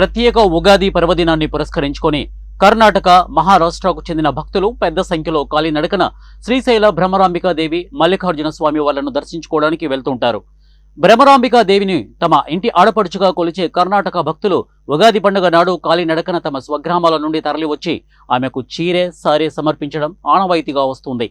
ప్రత్యేక ఉగాది పర్వదినాన్ని పురస్కరించుకొని కర్ణాటక మహారాష్ట్రకు చెందిన భక్తులు పెద్ద సంఖ్యలో కాలినడకన శ్రీశైల భ్రమరాంబికాదేవి మల్లికార్జున స్వామి వాళ్ళను దర్శించుకోవడానికి వెళ్తుంటారు. భ్రమరాంబికాదేవిని తమ ఇంటి ఆడపడుచుగా కొలిచే కర్ణాటక భక్తులు ఉగాది పండుగ నాడు కాలినడకన తమ స్వగ్రామాల నుండి తరలివచ్చి ఆమెకు చీరే సారే సమర్పించడం ఆనవాయితీగా వస్తుంది.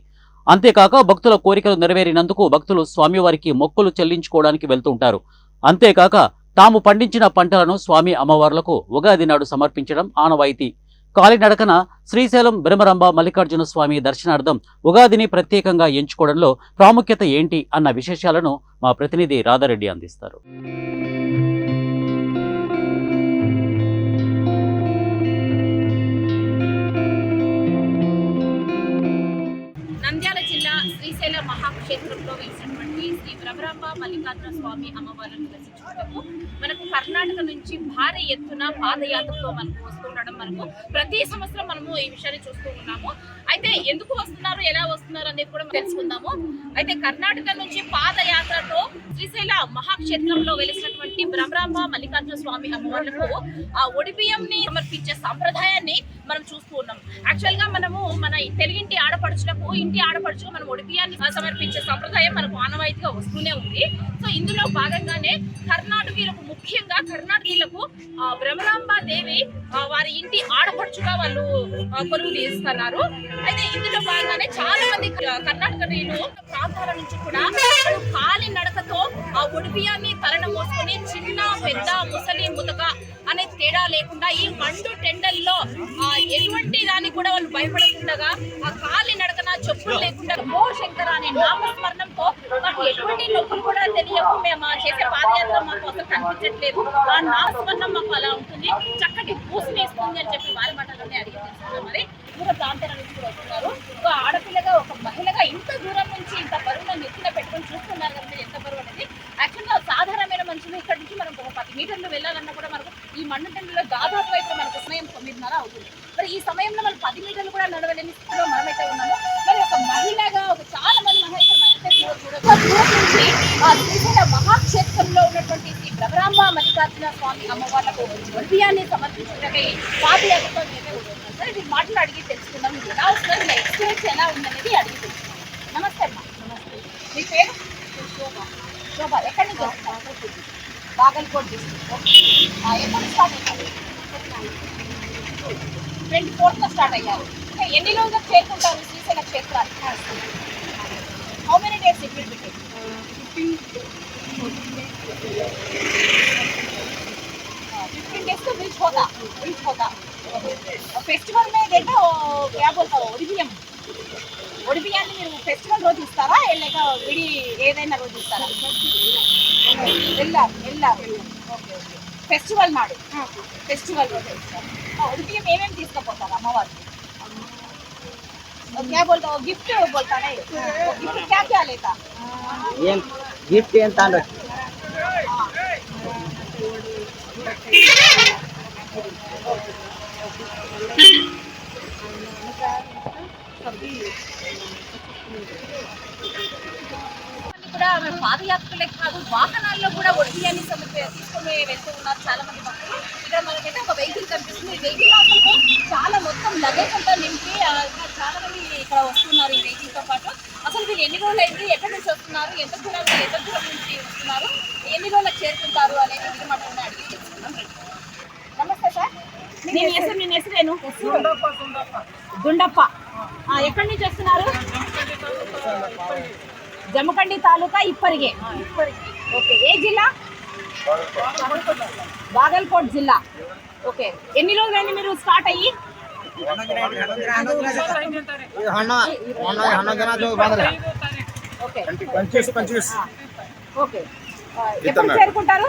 అంతేకాక భక్తుల కోరికలు నెరవేరినందుకు భక్తులు స్వామివారికి మొక్కులు చెల్లించుకోవడానికి వెళ్తుంటారు. అంతేకాక తాము పండించిన పంటలను స్వామి అమ్మవార్లకు ఉగాది నాడు సమర్పించడం ఆనవాయితీ. కాలినడకన శ్రీశైలం బ్రహ్మరంభ మల్లికార్జున స్వామి దర్శనార్థం ఉగాదిని ప్రత్యేకంగా ఎంచుకోవడంలో ప్రాముఖ్యత ఏంటి అన్న విశేషాలను మా ప్రతినిధి రాధారెడ్డి అందిస్తారు. రవరాంబ మల్లికార్జున స్వామి అమ్మవారిని దర్శించుకుంటాము. మనకు కర్ణాటక నుంచి భారీ ఎత్తున పాదయాత్రతో మనకు వస్తుండడం మనకు ప్రతి సంవత్సరం మనము ఈ విషయాన్ని చూస్తూ ఉన్నాము. అయితే ఎందుకు వస్తున్నారు ఎలా వస్తున్నారు అనేది కూడా తెలుసుకుందాము. అయితే కర్ణాటక నుంచి పాదయాత్రతో శ్రీశైల మహాక్షేత్రంలో వెలిసినటువంటి భ్రమరాంబ మల్లికార్జున స్వామి అమ్మవార్లకు ఆ ని సమర్పించే సంప్రదాయాన్ని మనం చూస్తూ ఉన్నాం. యాక్చువల్గా మనము మన తెలుగింటి ఆడపడుచులకు ఇంటి ఆడపడుచుకు మనం ఒడిపియాన్ని సమర్పించే సంప్రదాయం మనకు ఆనవాయితీగా వస్తూనే ఉంది. సో ఇందులో భాగంగానే కర్ణాటకీయులకు ముఖ్యంగా కర్ణాటకీయులకు బ్రహ్మరాంబ భ్రమరాంబ దేవి వారి ఇంటి ఆడపడుచుగా వాళ్ళు కొలువు తీస్తున్నారు. అయితే ఇందులో భాగంగానే చాలా మంది కర్ణాటక కర్ణాటకీయులు ప్రాంతాల నుంచి కూడా కాలి నడకతో ఆ ఒడిబియాన్ని తలన మోసుకొని చిన్న పెద్ద ముసలి ముతక అనే తేడా లేకుండా ఈ మండు టెండల్లో ఆ, ఎటువంటి దాన్ని కూడా వాళ్ళు భయపడకుండా ఆ కాలి నడకన చెప్పులు లేకుండా మో శంకర అనే నామస్మరణంతో మాకు ఎటువంటి నొప్పులు కూడా తెలియవు మేము ఆ చేసే పాదయాత్ర మాకు అసలు కనిపించట్లేదు. ఆ నామస్మరణం మాకు అలా ఉంటుంది. చక్కటి పూసినేస్తుంది అని చెప్పి వారి మాటలోనే అడిగి తెలుసుకున్నాం మరి. దూర ప్రాంతాల నుంచి కూడా వస్తున్నారు. ఒక ఆడపిల్లగా ఒక మహిళగా ఇంత దూరం నుంచి ఇంత బరువును నెత్తిన పెట్టుకొని చూస్తున్నారు కదా ఎంత బరువు అనేది. యాక్చువల్గా సాధారణమైన మనుషులు ఇక్కడ నుంచి మనం ఒక పది మీటర్లు వెళ్ళాలన్నా కూడా మనకు ఈ మండటంలో దాదాపు అయితే మనకు సమయం తొమ్మిదిన్నర అవుతుంది. మరి ఈ సమయంలో మనం పది మీటర్లు కూడా నడవలేని స్థితిలో మనమైతే ఉన్నాము. మరి ఒక మహిళగా ఒక చాలా మంది మహిళ ఆ శ్రీశైల మహాక్షేత్రంలో ఉన్నటువంటి శ్రీ భ్రమరాంబ మల్లికార్జున స్వామి అమ్మవార్లకు వడ్డియాన్ని సమర్పించడమే పాదయాత్రతో కొన్ని మాటలు అడిగి తెలుసుకుందాం. ఎలా వస్తుంది మీ ఎక్స్పీరియన్స్ ఎలా ఉందనేది అడిగి తెలుసుకుందాం. నమస్తే అమ్మా. నమస్తే. మీ పేరు? శోభ. శోభ ఎక్కడి నుంచి వస్తున్నారు బాగల్కోట్ డిస్ట్రిక్ట్. ఎప్పుడు స్టార్ట్ అయ్యారు? ట్వంటీ ఫోర్త్న స్టార్ట్ అయ్యారు. ఎన్ని రోజులకు చేరుకుంటారు శ్రీశైల క్షేత్రానికి how many days it will be take fifteen days reach హోదా రీచ్ హోదా ఫెస్టివల్ మీద ఏంటో క్యా బోల్తావు ఒడిబియ్యం ఒడిబియ్యాన్ని మీరు ఫెస్టివల్ రోజు ఇస్తారా లేక విడి ఏదైనా రోజు ఇస్తారా వెళ్ళారు వెళ్ళారు ఓకే ఓకే ఫెస్టివల్ నాడు ఫెస్టివల్ రోజు ఇస్తారు ఒడిబియ్యం ఏమేమి తీసుకుపోతారు అమ్మవారికి क्या बोलता हो गिफ्ट बोलता नहीं गिफ्ट क्या क्या लेता ಏನ್ ಗಿಫ್ಟ್ ಏನ್ ತಾಂಡ್ರಿ కూడా ఆమె పాదయాత్రలే కాదు వాహనాల్లో కూడా వడ్డీ అని సమస్య తీసుకుని వెళ్తూ ఉన్నారు చాలా మంది భక్తులు. ఇక్కడ మనకైతే ఒక వెహికల్ కనిపిస్తుంది. ఈ వెహికల్ లోపలకు చాలా మొత్తం లగేజ్ అంతా నింపి చాలా మంది ఇక్కడ వస్తున్నారు ఈ వెహికల్తో పాటు. అసలు మీరు ఎన్ని రోజులు అయితే ఎక్కడి నుంచి వస్తున్నారు ఎంత దూరం ఎంత దూరం నుంచి వస్తున్నారు ఎన్ని రోజులకు చేరుకుంటారు అనేది మీరు మనం అడిగి నమస్తే సార్. నేను ఎస్ నేను ఎస్ గుండప్ప. ఎక్కడి నుంచి వస్తున్నారు? జమకండి తాలూకా ఇప్పరిగే ఓకే ఏ జిల్లా? బాగల్కోట్ జిల్లా. ఓకే ఎన్ని రోజులైంది మీరు స్టార్ట్ అయ్యి? ఓకే. ఎప్పుడు చేరుకుంటారు?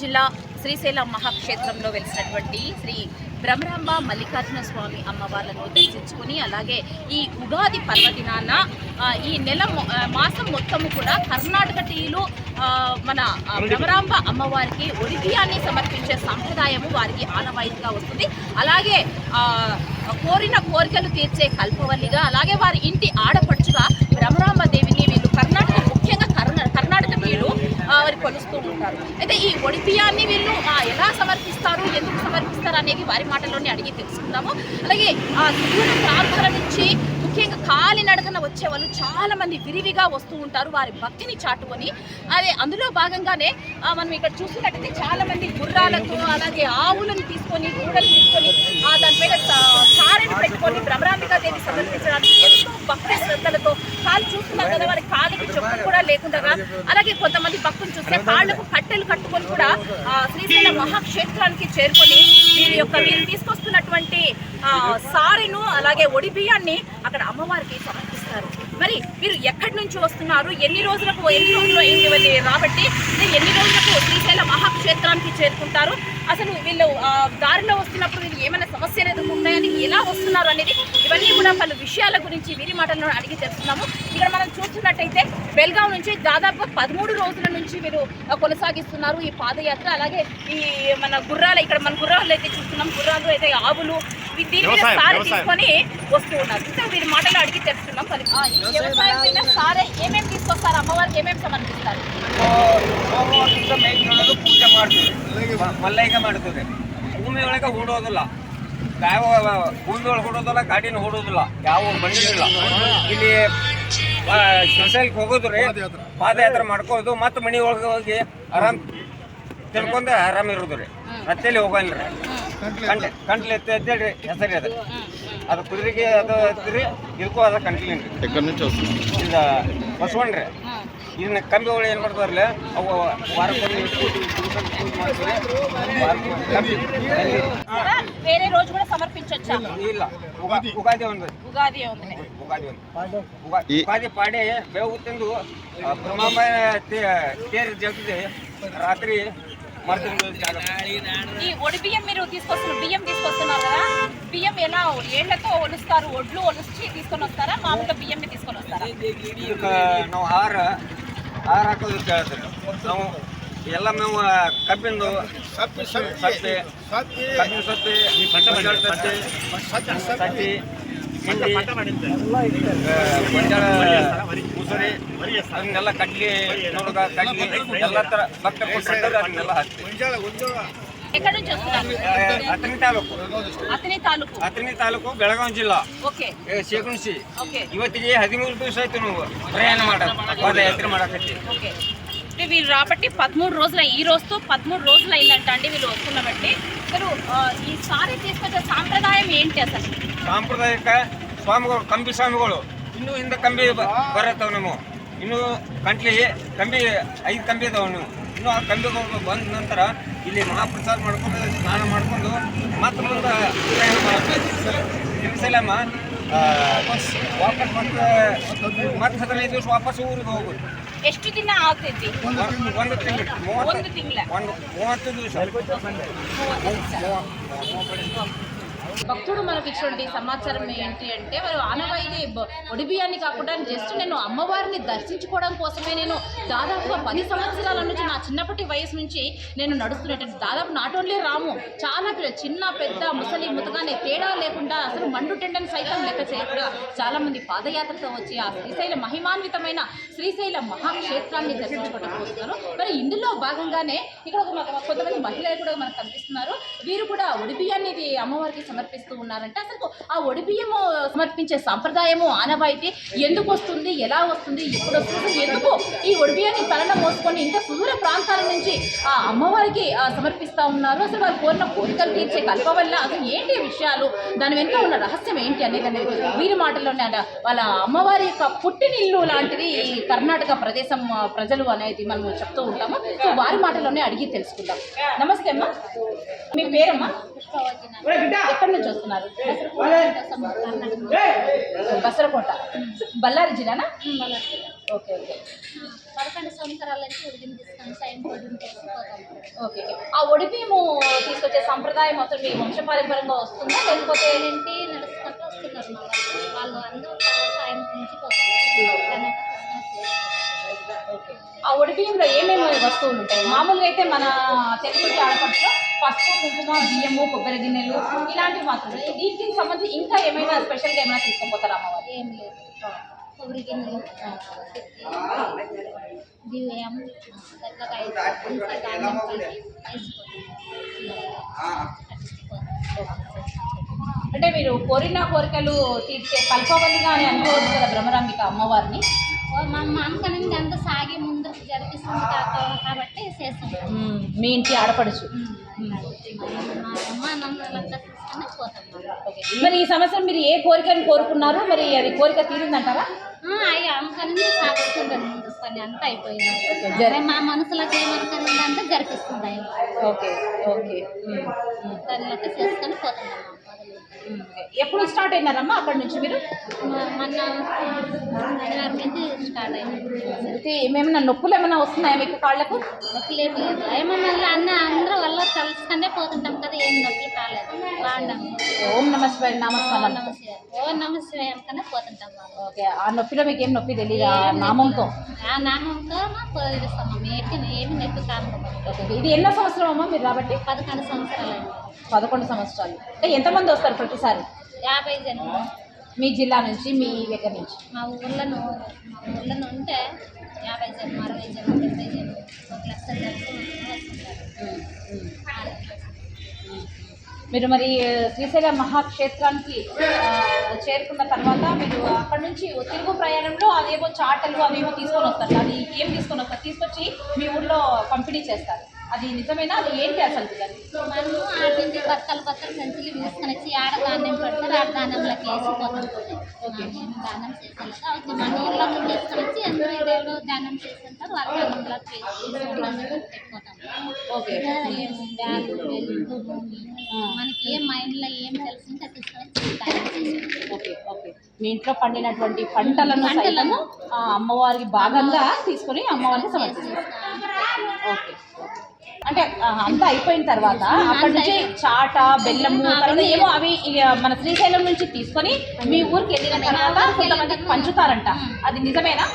జిల్లా శ్రీశైలం మహాక్షేత్రంలో వెలిసినటువంటి శ్రీ భ్రమరాంబ మల్లికార్జున స్వామి అమ్మవార్లను దర్శించుకొని అలాగే ఈ ఉగాది పర్వదినాన ఈ నెల మాసం మొత్తము కూడా కర్ణాటక టీలు మన ఆ, భ్రమరాంబ అమ్మవారికి ఒడిబియాన్ని సమర్పించే సంప్రదాయము వారికి ఆనవాయితీగా వస్తుంది. అలాగే కోరిన కోరికలు తీర్చే కల్పవల్లిగా అలాగే వారి ఇంటి ఆడపడుచుగా భ్రమరాంబ దేవిని వీళ్ళు కర్ణాటక ముఖ్యంగా కర్ణ కర్ణాటక వీళ్ళు ఆ, వారు కొలుస్తూ ఉంటారు. అయితే ఈ ఒడిపియాన్ని వీళ్ళు ఆ, ఎలా సమర్పిస్తారు? ఎందుకు సమర్పిస్తారు? అనేది వారి మాటల్లోనే అడిగి తెలుసుకుందాము. అలాగే ఆ సుదూర ప్రాంతాల నుంచి ముఖ్యంగా కాలినడకన వచ్చే వాళ్ళు చాలా మంది విరివిగా వస్తూ ఉంటారు. వారి భక్తిని చాటుకొని అదే అందులో భాగంగానే మనం ఇక్కడ చూస్తున్నట్టయితే చాలా మంది గుర్రాలతో అలాగే ఆవులను తీసుకొని దూడలు తీసుకొని ఆ దానిపైన సారెని పెట్టుకొని భ్రమరాంబికా దేవి సమర్పించడానికి ఎంతో భక్తి శ్రద్ధలతో కాలు చూస్తున్నారు కదా వారి కాలికి చెప్పులు కూడా లేకుండా అలాగే కొంతమంది భక్తులు చూస్తే కాళ్ళకు కట్టెలు కట్టుకొని కూడా శ్రీశైల మహాక్షేత్రానికి చేరుకొని వీరి యొక్క వీరు తీసుకొస్తున్నటువంటి ఆ, సారెను అలాగే ఒడి బియ్యాన్ని అక్కడ అమ్మవారికి సమర్పిస్తారు. మరి వీరు ఎక్కడి నుంచి వస్తున్నారు? ఎన్ని రోజులకు ఎన్ని రోజులు అయింది వీళ్ళు రాబట్టి? ఎన్ని రోజులకు శ్రీశైల మహాక్షేత్రానికి చేరుకుంటారు? అసలు వీళ్ళు దారిలో వస్తున్నప్పుడు వీళ్ళు ఏమైనా సమస్యలు ఎదుర్కొన్నాయని ఎలా వస్తున్నారు అనేది ఇవన్నీ కూడా పలు విషయాల గురించి వీరి మాటల్లో అడిగి తెలుస్తున్నాము ఇక్కడ మనం చూస్తున్నట్టయితే బెల్గాం నుంచి దాదాపుగా పదమూడు రోజుల నుంచి వీరు ఆ, కొనసాగిస్తున్నారు ఈ పాదయాత్ర అలాగే ఈ మన గుర్రాలు ఇక్కడ మన గుర్రాలు అయితే చూస్తున్నాం గుర్రాలు అయితే ఆవులు వీ- దీని మీద సారి తీసుకొని వస్తూ ఉన్నారు ఇంకా వీరి మాటలు అడిగి తెలుస్తున్నాం పలు- ఆ, ఈ వ్యవసాయం మీద సారే ఏమేమి తీసుకొస్తారు అమ్మవారికి ఏమేమి సమర్పిస్తారు ಸೋಮವಾರದಿಂದ ಮೇಯ್ಕೊಳ್ಳೋದು ಪೂಜೆ ಮಾಡ್ತೀವಿ ಮ- ಮಲ್ಲೈಗೆ ಮಾಡ್ತೀವಿ ಭೂಮಿ ಒಳಗೆ ಹೂಡೋದಿಲ್ಲ ಯಾವ ಕೂದಲು ಹೊಡೋದಿಲ್ಲ ಗಾಡಿನ ಹೊಡೋದಿಲ್ಲ ಯಾವ ಬಂದಿರಲಿಲ್ಲ ಇಲ್ಲಿ ಶಿವಸೈಲ್ಗೆ ಹೋಗೋದು ರೀ ಪಾದಯಾತ್ರೆ. ಮಾಡ್ಕೋದು ಮತ್ತೆ ಮನೆ ಒಳಗೆ ಹೋಗಿ ಆರಾಮ್ ತಿಳ್ಕೊಂಡೆ ಆರಾಮ್ ಇರೋದು ರೀ. ರಸ್ತೆಯಲ್ಲಿ ಹೋಗಲ್ಲ ರೀ. ಕಂಟ್ಲೆ ಕಂಟ್ಲೆ ಎತ್ತೆ ಅಂತೇಳಿ ಹೆಸರಿ ಅದು ಅದು ಕುದುರೆಗೆ ಅದು ರೀ ಇದಕ್ಕೂ ಅದು ಕಂಟ್ಲಿನ ರೀ. ಇದು ಬಸವಣ್ಣ ರೀ. ಇದನ್ನ ಕಂಬಿಗಳು ಏನು ಮಾಡ್ತಾರಲ್ಲ ಅವು ವಾರಕ್ಕೊಮ್ಮೆ ಇಟ್ಟು ಪೂಜೆ ಮಾಡ್ತಾರೆ ವಾರಕ್ಕೊಮ್ಮೆ ಕಂಬಿ ಅಲ್ಲಿ కదా? వేరే రోజు కూడా సమర్పించవచ్చా ಇಲ್ಲ ಉಗಾ- ಉಗಾದಿ ಒಂದು ఉగాది ఉంది ಉಗಾದಿ ಒಂದು ಉಗಾ- ಈ- ಉಗಾದಿ ಪಾಡಿ ಬೇವು ತಿಂದು ಆ, ಬ್ರಹ್ಮಾಂಬ ತೇರು ಜಗ್ಗಿದೆ ರಾತ್ರಿ ಮರ್ತಿಂದು ఈ ఒడి బియ్యం మీరు తీసుకొస్తున్నారు బియ్యం తీసుకొస్తున్నారు కదా బియ్యం ఎలా ఏళ్లతో ఒలుస్తారు ఒడ్లు ఒలిచి తీసుకొని వస్తారా మామూలుగా బియ్యం తీసుకొని వస్తారా ಇದಕ್ಕೆ ನಾವು ಹಾರ ಹಾರ ಹಾಕೋದಕ್ಕೆ ನಾವು ಎಲ್ಲ ನಾವು ಕಬ್ಬಿಂದು ಸಪ್ಪೆ ಕಬ್ಬಿನ ಸಪ್ಪೆ ಗೊಂಜಾಳ ಸಪ್ಪೆ ಸಜ್ಜಿ ಹಿಂಡಿ ಗೊಂಜಾಳ ಮುಸುರಿ ಅದನ್ನೆಲ್ಲ ಕಡ್ಲಿ ನೋಡಗ ಕಡ್ಲಿ ಎಲ್ಲ ಥರ ಭಕ್ತ ಕೊಟ್ಟಿರ್ತಾರೆ ಅದನ್ನೆಲ್ಲ ಹಾಕ್ತೀವಿ ఎక్కడి నుంచి వస్తున్నారు ಅತನಿ ತಾಲೂಕು అతని తాలూకు ಅತನಿ ತಾಲೂಕು ಬೆಳಗಾವಿ ಜಿಲ್ಲಾ ఓకే ಶೇಗುಣಸಿ ఓకే ಇವತ್ತಿಗೆ ಹದಿಮೂರು ದಿವಸ ಆಯ್ತು ನಾವು ಪ್ರಯಾಣ ಮಾಡೋದು ಪಾದಯಾತ್ರೆ ಮಾಡಕತ್ತಿ ఓకే అంటే వీళ్ళు రాబట్టి పదమూడు రోజులు ఈ రోజుతో పదమూడు రోజులు అయిందంట అండి వీళ్ళు వస్తున్న బట్టి అసలు ఆ, ఈ సారి తీసుకొచ్చే సాంప్రదాయం ఏంటి అసలు ಸಾಂಪ್ರದಾಯಿಕ ಸ್ವಾಮಿಗಳು ಕಂಬಿ ಸ್ವಾಮಿಗಳು ಇನ್ನೂ ಹಿಂದ ಕಂಬಿ ಬ- ಬರತ್ತವ ನಾವು ಇನ್ನು ಕಂಟ್ಲಿ ಕಂಬಿ ಐದು ಕಂಬಿ ಇದಾವೆ ನೀವು ಇನ್ನು ಆ ಕಂಬಿಗಳು ಬಂದ ನಂತರ ಇಲ್ಲಿ ಮಹಾಪ್ರಸಾದ ಮಾಡ್ಕೊಂಡು ಸ್ನಾನ ಮಾಡ್ಕೊಂಡು ಮತ್ತೆ ಮುಂದೆ ಆ, ವಾಪಸ್ ಮತ್ತೆ ಮತ್ತೆ ಹದಿನೈದು ದಿವಸ ವಾಪಸ್ ಊರಿಗೆ ಹೋಗೋದು. ಎಷ್ಟು ದಿನ ಆಗ್ತೈತಿ? ಒಂದು ಒಂದು ತಿಂಗಳು. ಮೂವತ್ತು. ತಿಂಗಳ. ಒಂದು ಮೂವತ್ತು ದಿವಸ. భక్తుడు మనకి ఇచ్చినటువంటి సమాచారం ఏంటి అంటే మరి ఆనవాయితీ ఒడిబియాన్ని కాకుండా జస్ట్ నేను అమ్మవారిని దర్శించుకోవడం కోసమే నేను దాదాపుగా పది సంవత్సరాల నుంచి నా చిన్నప్పటి వయసు నుంచి నేను నడుస్తున్నట్టు. దాదాపు నాట్ ఓన్లీ రాము చాలా చిన్న పెద్ద ముసలి ముతగానే తేడా లేకుండా అసలు మండు టెండని సైతం లెక్క చేయకుండా చాలామంది పాదయాత్రతో వచ్చి ఆ శ్రీశైల మహిమాన్వితమైన శ్రీశైల మహాక్షేత్రాన్ని దర్శించుకోవడం వస్తున్నారు మరి ఇందులో భాగంగానే ఇక్కడ ఒక కొంతమంది మహిళలు కూడా మనకు కనిపిస్తున్నారు. వీరు కూడా ఉడిపి అనేది అమ్మవారికి సమర్పిస్తూ ఉన్నారంటే అసలు ఆ ఒడిబియ్యము సమర్పించే సాంప్రదాయము ఆనవాయితీ ఎందుకు వస్తుంది ఎలా వస్తుంది ఎప్పుడు వస్తుంది ఎందుకు ఈ ఒడిబియ్యాన్ని తలన మోసుకొని ఇంకా సుదూర ప్రాంతాల నుంచి ఆ అమ్మవారికి సమర్పిస్తా ఉన్నారు? అసలు వారు కోరిన కోరికలు తీర్చే కల్ప వల్ల అసలు ఏంటి విషయాలు? దాని వెనుక ఉన్న రహస్యం ఏంటి అనేది అనేది వీరి మాటల్లోనే అంట వాళ్ళ అమ్మవారి యొక్క పుట్టినిల్లు లాంటిది ఈ కర్ణాటక ప్రదేశం ప్రజలు అనేది మనం చెప్తూ ఉంటాము. సో వారి మాటల్లోనే అడిగి తెలుసుకుందాం. నమస్తే అమ్మా. మీ పేరమ్మా? ఎక్కడి నుంచి వస్తున్నారు బసరకోట. బళ్ళారి జిల్లానా? Okay okay. పదకొండు సంవత్సరాల నుంచి తీసుకొని సైన్ ఓకే. ఆ ఒడిబియ్యము తీసుకొచ్చే సంప్రదాయం అసలు మీ వంశపారంపర్యంగా వస్తుందా? లేకపోతే ఏంటి? నడుచుకుంటూ వస్తున్నారు మా వాళ్ళు. అందరూ ఆయన నుంచి పోతున్నారు. ఆ ఒడిబియ్యంలో ఏమేమి వస్తువులు ఉంటాయి? మామూలుగా అయితే మన తెలుగు ఆడపడుచులో పసుపు కుంకుమ బియ్యము కొబ్బరి గిన్నెలు ఇలాంటివి మాత్రం ఉంటాయి. దీనికి సంబంధించి ఇంకా ఏమైనా స్పెషల్గా ఏమైనా తీసుకుపోతారా అమ్మవారు? ఏం లేదు. కొబ్బరి గిన్నెలు బియ్యం అంటే మీరు కోరిన కోరికలు తీర్చే కల్పవల్లిగా అని అనుకోవచ్చు కదా భ్రమరాంబిక అమ్మవారిని మా మా అమ్మకనింది అంత సాగి ముందుకు జరిపిస్తుంది కాబట్టి చేస్తాం మీ ఇంటి ఆడపడుచు. మా అమ్మ మరి ఈ సంవత్సరం మీరు ఏ కోరికను కోరుకున్నారు? మరి అది కోరిక తీరిందంటారా? అయ్యి అంతా అయిపోయింది. మా మనసులోకి ఏమనుకనింది అంటే జరిపిస్తుంది ఓకే. ఓకే. దానిలోకి చేసుకొని పోతున్నాం ఎప్పుడు స్టార్ట్ అయినారమ్మా అక్కడి నుంచి మీరు? ఏమేమైనా నొప్పులు ఏమైనా వస్తున్నాయా మీకు కాళ్ళకు? నొప్పులు ఏం లేదు. ఏమన్నా అన్న అందరూ వల్ల కలుసుకునే పోతుంటాం కదా ఏం నొప్పులు కాలేదు. బాగున్నాం ఓం నమ శివాయ ఓ నామస్మరణ ఓ నమస్తే కన్నా పోతుంటాం ఓకే ఆ నొప్పిలో మీకు ఏం నొప్పి తెలియదు ఆ నామంతో? ఆ నామంతో పోయిస్తాం ఏమి ఏమి నొప్పి కాదు. ఇది ఎన్నో సంవత్సరం అమ్మా మీరు కాబట్టి పదకొండు సంవత్సరాలు అయింది. పదకొండు సంవత్సరాలు. అంటే ఎంతమంది వస్తారు ప్రతిసారి? యాభై జనం. మీ జిల్లా నుంచి మీ దగ్గర నుంచి? మా ఊర్లను మా ఊర్లను ఉంటే యాభై జనం అరవై జనం డెబ్బై జనం ఒక లక్ష మీరు మరి శ్రీశైల మహాక్షేత్రానికి చేరుకున్న తర్వాత మీరు అక్కడ నుంచి తిరుగు ప్రయాణంలో అదేమో చాటలు అవేమో తీసుకొని వస్తారు. అది ఏం తీసుకొని వస్తారు? తీసుకొచ్చి మీ ఊర్లో పంపిణీ చేస్తారు. అది నిజమేనా? అది ఏంటి అసలు ఆటి నుంచి బత్తలు బత్తలు సంచులు తీసుకొని వచ్చి ఆడ ధాన్యం పెడతారు ఆడ ధాన్యంలోకి వేసిపోతాం దానం చేస్తాం అవుతుంది. మన ముందు తీసుకొని వచ్చి అందరూ ఇదేళ్ళు దానం చేస్తుంటారు వాళ్ళ వేసి పెట్టుకుంటాం. మనకి ఏం మైండ్లో ఏం తెలిసిందో తీసుకొని దానం ఓకే ఓకే. మీ ఇంట్లో పండినటువంటి పంటలను ఆ అమ్మవారికి భాగంగా తీసుకొని అమ్మవారికి సమర్పిస్తారు. ఓకే. అంటే అంతా అయిపోయిన తర్వాత అక్కడ నుంచి చాట బెల్లము తర్వాత ఏమో అవి మన శ్రీశైలం నుంచి తీసుకొని మీ ఊరికి వెళ్ళిన తర్వాత కొంతమందికి పంచుతారంట. అది నిజమేనా?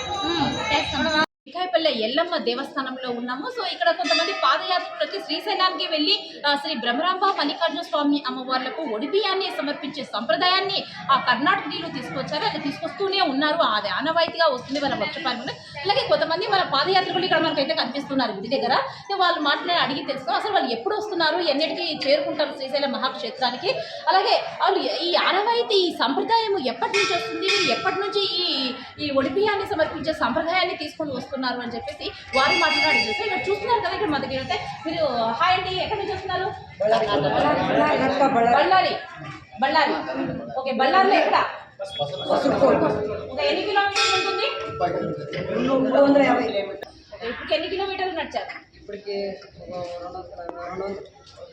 చేస్తాం ఎల్లమ్మ దేవస్థానంలో ఉన్నాము. సో ఇక్కడ కొంతమంది పాదయాత్రలు వచ్చి శ్రీశైలానికి వెళ్ళి శ్రీ బ్రహ్మరాంబ మల్లికార్జున స్వామి అమ్మవార్లకు ఒడిబియాన్ని సమర్పించే సంప్రదాయాన్ని ఆ కర్ణాటకీయులు తీసుకొచ్చారు. అది తీసుకొస్తూనే ఉన్నారు. అది ఆనవాయితీగా వస్తుంది వాళ్ళ వర్షపాలన అలాగే కొంతమంది మన పాదయాత్రికులు ఇక్కడ మనకైతే కనిపిస్తున్నారు గుడి దగ్గర. వాళ్ళు మాట్లాడి అడిగి తెలుసుకో అసలు వాళ్ళు ఎప్పుడు వస్తున్నారు? ఎన్నిటికి చేరుకుంటారు శ్రీశైలం మహాక్షేత్రానికి? అలాగే వాళ్ళు ఈ ఆనవాయితీ ఈ సంప్రదాయం ఎప్పటి నుంచి వస్తుంది? ఎప్పటి నుంచి ఈ ఈ ఒడిబియాన్ని సమర్పించే సంప్రదాయాన్ని తీసుకొని వస్తుంది చేసుకున్నారు అని చెప్పేసి వారు మాట్లాడి సో ఇక్కడ చూస్తున్నారు కదా ఇక్కడ మా దగ్గర అయితే మీరు హాయ్ అండి ఎక్కడి నుంచి వస్తున్నారు? బళ్ళారి. బళ్ళారి. ఓకే బళ్ళారిలో ఎక్కడ? ఒక ఎన్ని కిలోమీటర్లు ఉంటుంది? ఇప్పటికి ఎన్ని కిలోమీటర్లు నడిచారు?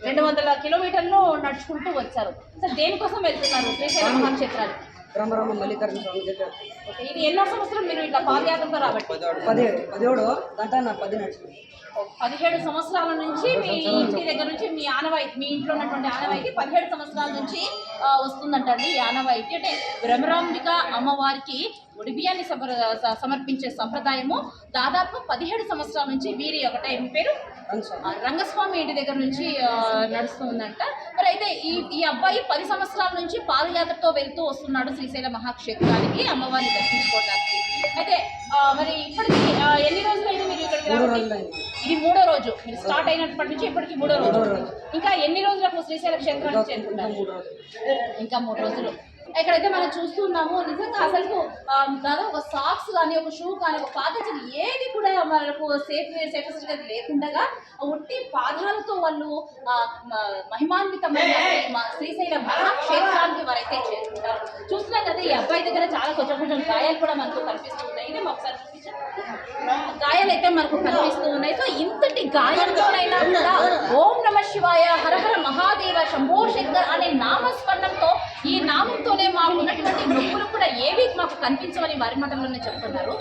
రెండు వందల కిలోమీటర్లు నడుచుకుంటూ వచ్చారు. సార్ దేనికోసం వెళ్తున్నారు? శ్రీశైలం మహాక్షేత్రానికి. బ్రహ్మరామ మల్లికార్జున స్వామి దగ్గర. ఓకే, ఇది ఎన్నో సంవత్సరం మీరు ఇట్లా పాదయాత్రతో రాబట్టి? పదిహేడు పదిహేడు దాంట్లో నా పది నడిచింది. పదిహేడు సంవత్సరాల నుంచి మీ ఇంటి దగ్గర నుంచి మీ ఆనవాయితీ మీ ఇంట్లో ఉన్నటువంటి ఆనవాయితీ పదిహేడు సంవత్సరాల నుంచి వస్తుందంటండి ఈ ఆనవాయితీ. అంటే బ్రహ్మరాంబిక అమ్మవారికి స- సమర్పించే సంప్రదాయము దాదాపు పదిహేడు సంవత్సరాల నుంచి వీరి ఒకటే. మీ పేరు? రంగస్వామి. ఇంటి దగ్గర నుంచి ఆ, నడుస్తూ ఉందంట మరి అయితే ఈ ఈ అబ్బాయి పది సంవత్సరాల నుంచి పాదయాత్రతో వెళ్తూ వస్తున్నాడు. శ్రీశైల మహాక్షేత్రానికి అమ్మవారిని దర్శించుకోవడానికి. అయితే మరి ఇప్పటికి ఎన్ని రోజులు అయింది మీరు ఇక్కడికి ఇది మూడో రోజు. మీరు స్టార్ట్ అయినప్పటి నుంచి ఇప్పటికి మూడో రోజు. ఇంకా ఎన్ని రోజులకు శ్రీశైల క్షేత్రానికి చేరుకుంటారు ఇంకా మూడు రోజులు. ఇక్కడైతే మనం చూస్తున్నాము నిజంగా అసలు దాదాపు ఒక సాక్స్ కానీ ఒక షూ కానీ ఒక చెయ్యి ఏది కూడా మనకు సేఫ్ సేఫెస్ట్గా లేకుండా ఒట్టి పాదాలతో వాళ్ళు మహిమాన్వితమైన శ్రీశైల మహాక్షేత్రానికి వారైతే చేరుకుంటారు. చూస్తున్నాం కదా ఈ అబ్బాయి దగ్గర చాలా కొంచెం కొంచెం గాయాలు కూడా మనకు కనిపిస్తూ ఉన్నాయి. ఇది ఒకసారి గాయాలైతే మనకు కనిపిస్తూ ఉన్నాయి. సో ఇంతటి గాయంతోనైనా కూడా ఓం నమ శివాయ హరహర మహాదేవ శంభో శంకర్ అనే నామస్మరణంతో ఈ నామంతోనే మాకు ఉన్నటువంటి నొప్పులు కూడా ఏవి మాకు కనిపించవని వారి మాటల్లోనే చెప్తున్నారు.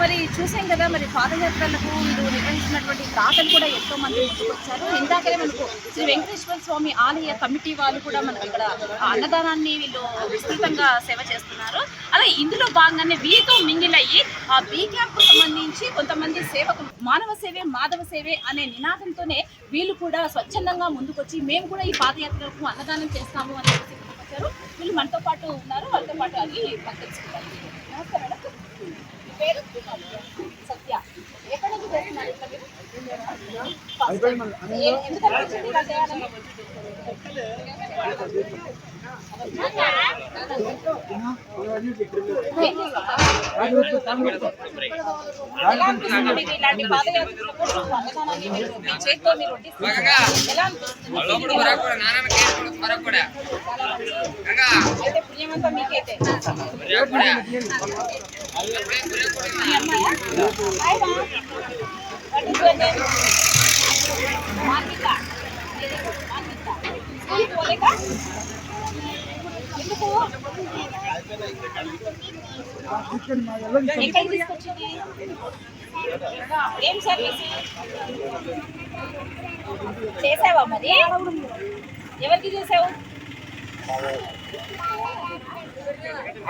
మరి చూసాం కదా మరి పాదయాత్రలకు వీరు నిర్వహించినటువంటి దాతలు కూడా ఎంతో మంది వచ్చారు ఇందాకనే మనకు శ్రీ వెంకటేశ్వర స్వామి ఆలయ కమిటీ వాళ్ళు కూడా మనకు ఇక్కడ అన్నదానాన్ని వీళ్ళు విస్తృతంగా సేవ చేస్తున్నారు. అలాగే ఇందులో భాగంగానే వీరితో మింగిలయ్యి ఆ బీ క్యాంప్ సంబంధించి కొంతమంది సేవకులు మానవ సేవే మాధవ సేవే అనే నినాదంతోనే వీళ్ళు కూడా స్వచ్ఛందంగా ముందుకొచ్చి మేము కూడా ఈ పాదయాత్రకు అన్నదానం చేస్తాము అని చెప్పి ముందుకొచ్చారు వీళ్ళు మనతో పాటు ఉన్నారు వాళ్ళతో పాటు అది మనం తెలుసుకుంటారు. పేరు సత్య. ఎక్కడి నుంచి చేస్తున్నారు ఇట్లా మీరు? ఏ- ఎందుకు అనిపించింది ఏం సర్వీస్ చేసావా మరి? ఎవరికి చేసావు?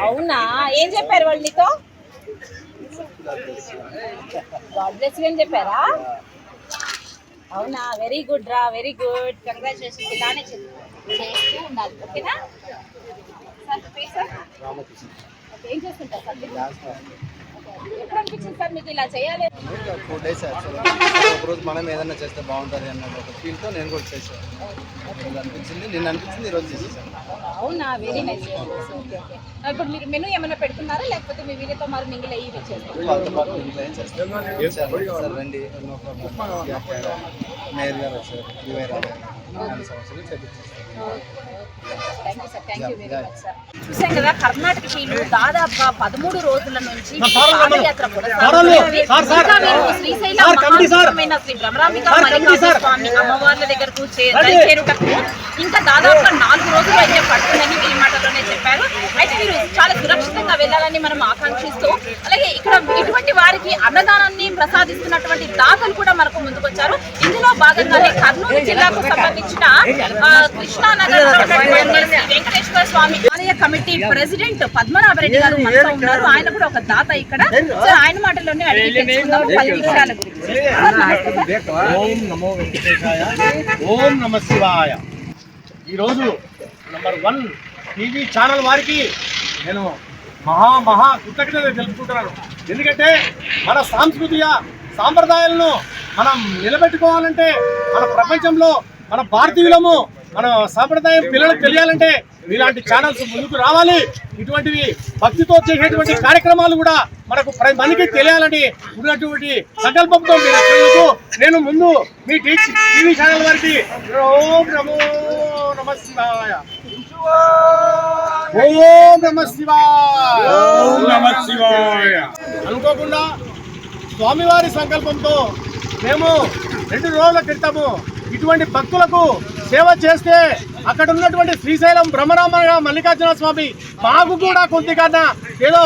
అవునా? ఏం చెప్పారు వాళ్ళు నీతో? గాడ్ బ్లెస్ అని చెప్పారా? అవునా? వెరీ గుడ్ రా వెరీ గుడ్ కంగ్రాచులేషన్స్ ఇలానే చెప్పు. చేస్తూ ఉండాలి. ఓకేనా? ఏం చేస్తుంటారు సార్. ఎప్పుడు అనిపించింది సార్ మీకు ఇలా చేయాలి? టూ డేస్ యాక్చువల్గా ఒక రోజు మనం ఏదైనా చేస్తే బాగుంటుంది అన్న ఒక ఫీల్తో నేను కూడా చేశాను. అనిపించింది? నిన్న అనిపించింది? ఈరోజు చేసేసాను అవునా? Very nice okay okay. ఇప్పుడు మీరు మెనూ ఏమైనా పెడుతున్నారా? లేకపోతే మీ వీళ్ళతో మరి మింగిల్ అయ్యి చేస్తారు? వాళ్ళతో పాటు ఇంట్లో ఏం చేస్తాను. సార్ రండి. మేయర్ గారు వచ్చారు. యువై రావు నాలుగు సంవత్సరాలు చేపించేస్తాను చూసాం కదా కర్ణాటక దాదాపుగా పదమూడు రోజుల నుంచి పాదయాత్ర కొనసాగుతుంది. ఇంకా వీరు శ్రీశైల మహాత్మైన శ్రీ భ్రమరాంబిక స్వామి అమ్మవార్ల దగ్గరకు చే- దయచేరుటకు ఇంకా దాదాపుగా నాలుగు రోజులు అయితే పడుతుందని వీరి మాటలోనే చెప్పారు. అయితే వీరు చాలా సురక్షితంగా వెళ్ళాలని మనం ఆకాంక్షిస్తూ అలాగే ఇక్కడ ఇటువంటి వారికి అన్నదానాన్ని ప్రసాదిస్తున్నటువంటి దాతలు కూడా మనకు ముందుకొచ్చారు. ఇందులో భాగంగానే కర్నూలు జిల్లాకు సంబంధించిన కృష్ణానగర్ వెంకటేశ్వర స్వామి ఆలయ కమిటీ ప్రెసిడెంట్ పద్మనాభరెడ్డి గారు మనతో ఉన్నారు. ఆయన కూడా ఒక దాత ఇక్కడ. సో ఆయన మాటలోనే అడిగి తెలుసుకుందాం పది విషయాల గురించి. ఓం నమో వెంకటేశాయ. ఓం నమ శివాయ. ఈరోజు నంబర్ వన్ టీవీ ఛానల్ వారికి నేను మహా మహా కృతజ్ఞత తెలుపుకుంటున్నాను. ఎందుకంటే మన సాంస్కృతిక సాంప్రదాయాలను మనం నిలబెట్టుకోవాలంటే మన ప్రపంచంలో మన భారతీయులము మన సాంప్రదాయం పిల్లలకు తెలియాలంటే ఇలాంటి ఛానల్స్ ముందుకు రావాలి. ఇటువంటివి భక్తితో చేసేటువంటి కార్యక్రమాలు కూడా మనకు ప్రతి మందికి తెలియాలని ఉన్నటువంటి సంకల్పంతో మీరు నేను ముందు మీ టీవీ ఛానల్ వారికి ఓం నమో నమ శివాయ. ఓం నమ శివాయ. ఓం నమ శివాయ. అనుకోకుండా స్వామివారి సంకల్పంతో మేము రెండు రోజుల క్రితము ఇటువంటి భక్తులకు సేవ చేస్తే అక్కడ ఉన్నటువంటి శ్రీశైలం బ్రహ్మరామ మల్లికార్జున స్వామి మాకు కూడా కొద్దిగా ఏదో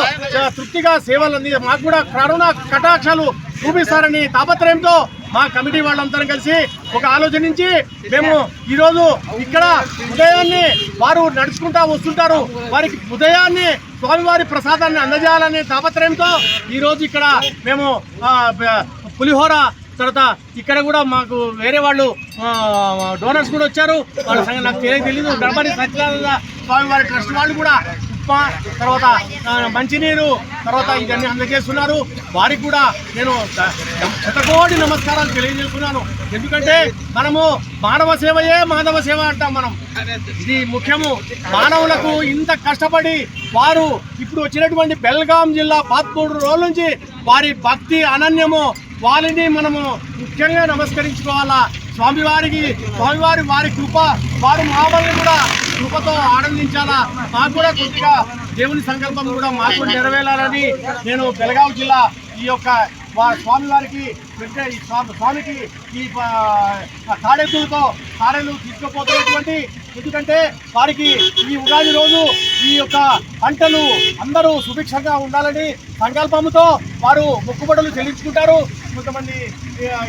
తృప్తిగా సేవలు అంది. మాకు కూడా కరోనా కటాక్షాలు చూపిస్తారని తాపత్రయంతో మా కమిటీ వాళ్ళందరం కలిసి ఒక ఆలోచనించి మేము ఈరోజు ఇక్కడ ఉదయాన్నే వారు నడుచుకుంటా వస్తుంటారు. వారికి ఉదయాన్నే స్వామివారి ప్రసాదాన్ని అందజేయాలనే తాపత్రయంతో ఈరోజు ఇక్కడ మేము పులిహోర తర్వాత ఇక్కడ కూడా మాకు వేరే వాళ్ళు డోనర్స్ కూడా వచ్చారు. వాళ్ళ సంగతి నాకు తెలియదు తెలీదు. ధర్మని సత్యానంద స్వామివారి ట్రస్ట్ వాళ్ళు కూడా ఉప్మా తర్వాత మంచినీరు తర్వాత ఇవన్నీ అందజేస్తున్నారు. వారికి కూడా నేను శతకోటి నమస్కారాలు తెలియజేస్తున్నాను. ఎందుకంటే మనము మానవ సేవయే మానవ సేవ అంటాం మనం. ఇది ముఖ్యము. మానవులకు ఇంత కష్టపడి వారు ఇప్పుడు వచ్చినటువంటి బెల్గాం జిల్లా పాత్మూడు రోజుల నుంచి వారి భక్తి అనన్యము వారిని మనము ముఖ్యంగా నమస్కరించుకోవాలా? స్వామివారికి స్వామివారి వారి కృప వారు మామల్ని కూడా కృపతో ఆనందించాలా? మాకు కూడా కొద్దిగా దేవుని సంకల్పం కూడా మాకు నెరవేరాలని నేను బెలగాం జిల్లా ఈ యొక్క స్వామివారికి వెంకటే ఈ స్వామి స్వామికి ఈ తాడెత్తులతో తాడేలు తీసుకుపోతున్నటువంటి ఎందుకంటే వారికి ఈ ఉగాది రోజు ఈ యొక్క పంటలు అందరూ సుభిక్షంగా ఉండాలని సంకల్పంతో వారు మొక్కుబడులు చెల్లించుకుంటారు. కొంతమంది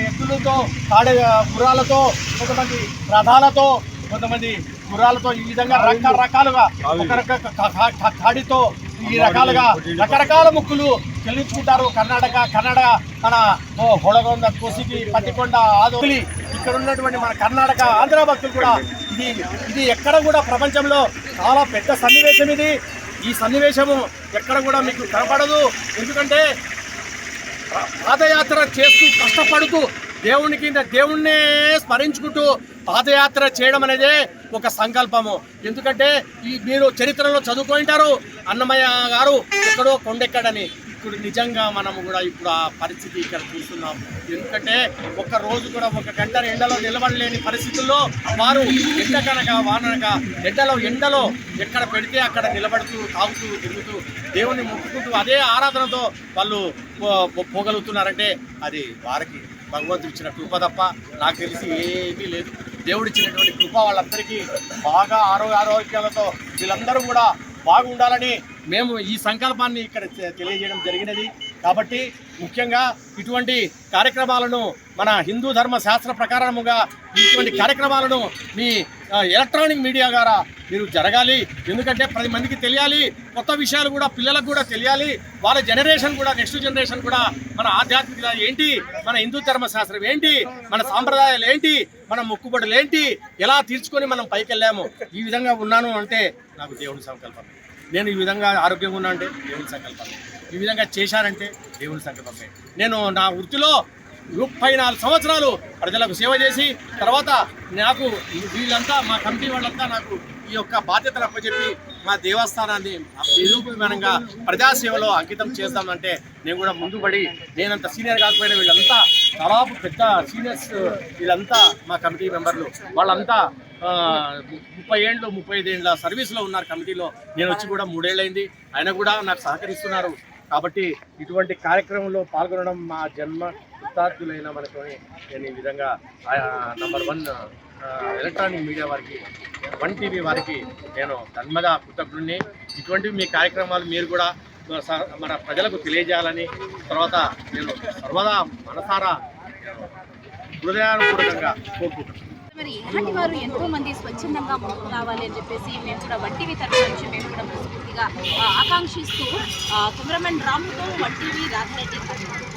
ఎద్దులతో తాడే గుర్రాలతో కొంతమంది రథాలతో కొంతమంది గుర్రాలతో ఈ విధంగా రకరకాలుగా ఒక రక కాడితో ఈ రకాలుగా రకరకాల ముక్కులు చెల్లించుకుంటారు. కర్ణాటక కన్నడ మన ఓ కోసికి పత్తికొండ ఆదోలి ఇక్కడ ఉన్నటువంటి మన కర్ణాటక ఆంధ్ర భక్తులు కూడా ఇది ఇది ఎక్కడ కూడా ప్రపంచంలో చాలా పెద్ద సన్నివేశం ఇది. ఈ సన్నివేశము ఎక్కడ కూడా మీకు కనపడదు. ఎందుకంటే పాదయాత్ర చేస్తూ కష్టపడుతూ దేవునికి దేవుణ్ణే స్మరించుకుంటూ పాదయాత్ర చేయడం అనేది ఒక సంకల్పము. ఎందుకంటే ఈ మీరు చరిత్రలో చదువుకుంటారు అన్నమయ్య గారు ఎక్కడో కొండెక్కడని. ఇప్పుడు నిజంగా మనము కూడా ఇప్పుడు ఆ పరిస్థితి ఇక్కడ చూస్తున్నాం. ఎందుకంటే ఒక రోజు కూడా ఒక గంట ఎండలో నిలబడలేని పరిస్థితుల్లో వారు ఎండకనక వాననక ఎండలో ఎండలో ఎక్కడ పెడితే అక్కడ నిలబడుతూ తాగుతూ తిరుగుతూ దేవుణ్ణి ముట్టుకుంటూ అదే ఆరాధనతో వాళ్ళు పోగలుగుతున్నారంటే అది వారికి భగవంతుడు ఇచ్చిన కృప తప్ప నాకు తెలిసి ఏమీ లేదు. దేవుడు ఇచ్చినటువంటి కృప వాళ్ళందరికీ బాగా ఆరోగ్య ఆరోగ్యాలతో వీళ్ళందరూ కూడా బాగుండాలని మేము ఈ సంకల్పాన్ని ఇక్కడ తె- తెలియజేయడం జరిగినది. కాబట్టి ముఖ్యంగా ఇటువంటి కార్యక్రమాలను మన హిందూ ధర్మ శాస్త్ర ప్రకారముగా ఇటువంటి కార్యక్రమాలను మీ ఎలక్ట్రానిక్ మీడియా ద్వారా మీరు జరగాలి. ఎందుకంటే పది మందికి తెలియాలి కొత్త విషయాలు కూడా పిల్లలకు కూడా తెలియాలి. వాళ్ళ జనరేషన్ కూడా నెక్స్ట్ జనరేషన్ కూడా మన ఆధ్యాత్మికత ఏంటి మన హిందూ ధర్మ శాస్త్రం ఏంటి మన సాంప్రదాయాలు ఏంటి మన మొక్కుబడులు ఏంటి ఎలా తీర్చుకొని మనం పైకి వెళ్ళాము ఈ విధంగా ఉన్నాను అంటే నాకు దేవుని సంకల్పం. నేను ఈ విధంగా ఆరోగ్యంగా ఉన్నా అంటే దేవుని సంకల్పం. ఈ విధంగా చేశారంటే దేవుని సంకల్పమే నేను నా వృత్తిలో ముప్పై నాలుగు సంవత్సరాలు ప్రజలకు సేవ చేసి తర్వాత నాకు వీళ్ళంతా మా కమిటీ వాళ్ళంతా నాకు ఈ యొక్క బాధ్యతలు అప్పచెప్పి మా దేవస్థానాన్ని నిరూపమానంగా ప్రజాసేవలో అంకితం చేస్తామంటే నేను కూడా ముందుపడి నేనంత సీనియర్ కాకపోయినా వీళ్ళంతా దాదాపు పెద్ద సీనియర్స్ వీళ్ళంతా మా కమిటీ మెంబర్లు. వాళ్ళంతా ముప్పై ఏళ్ళు ముప్పై ఐదు ఏళ్ళ సర్వీస్లో ఉన్నారు కమిటీలో. నేను వచ్చి కూడా మూడేళ్ళైంది. ఆయన కూడా నాకు సహకరిస్తున్నారు. కాబట్టి ఇటువంటి కార్యక్రమంలో పాల్గొనడం మా జన్మ కృతార్థులైన మనతోని నేను ఈ విధంగా నంబర్ వన్ ఎలక్ట్రానిక్ మీడియా వారికి వన్ టీవీ వారికి నేను తన్మద కృతజ్ఞుడిని ఇటువంటి మీ కార్యక్రమాలు మీరు కూడా స- మన ప్రజలకు తెలియజేయాలని తర్వాత నేను సర్వదా మనసారా హృదయానుపూర్వకంగా కోరుకుంటున్నాను. మరి ఇలాంటి వారు ఎంతో మంది స్వచ్ఛందంగా ముందుకు రావాలి అని చెప్పేసి మేము కూడా వంటివి తరఫు నుంచి మేము కూడా మనస్ఫూర్తిగా ఆకాంక్షిస్తూ కెమెరామెన్ కుమరమన్ రాముతో వంటివి రాధారెడ్డి